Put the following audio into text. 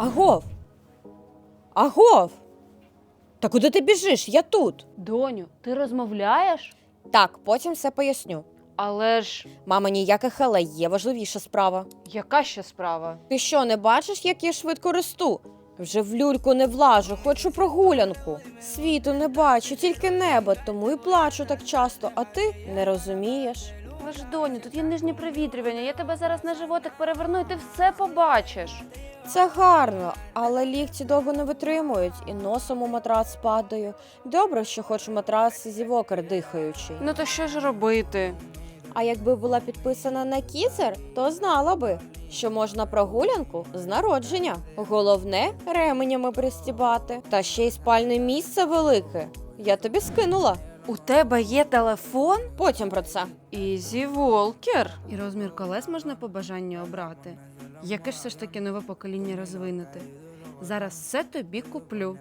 Агов. Агов. Та куди ти біжиш? Я тут. Доню, ти розмовляєш? Так, потім все поясню. Але ж Мама, ніяких але є важливіша справа. яка ще справа? Ти що, не бачиш, як я швидко росту? Вже в люльку не влажу, хочу прогулянку. Світу не бачу, тільки небо, тому і плачу так часто, а ти не розумієш. Але ж доню, тут є нижнє провітрювання. Я тебе зараз на животик переверну, і ти все побачиш. Це гарно, але лікті довго не витримують і носом у матрац падаю. Добре, що хоч матрац зі вокер дихаючий. Ну то що ж робити? А якби була підписана на кіцер, то знала би, що можна прогулянку з народження. Головне ременями пристібати. Та ще й спальне місце велике. Я тобі скинула. У тебе є телефон? Потім про це. Ізі Волкер. І розмір колес можна по бажанню обрати. Яке ж все ж таки нове покоління розвинути? Зараз все тобі куплю.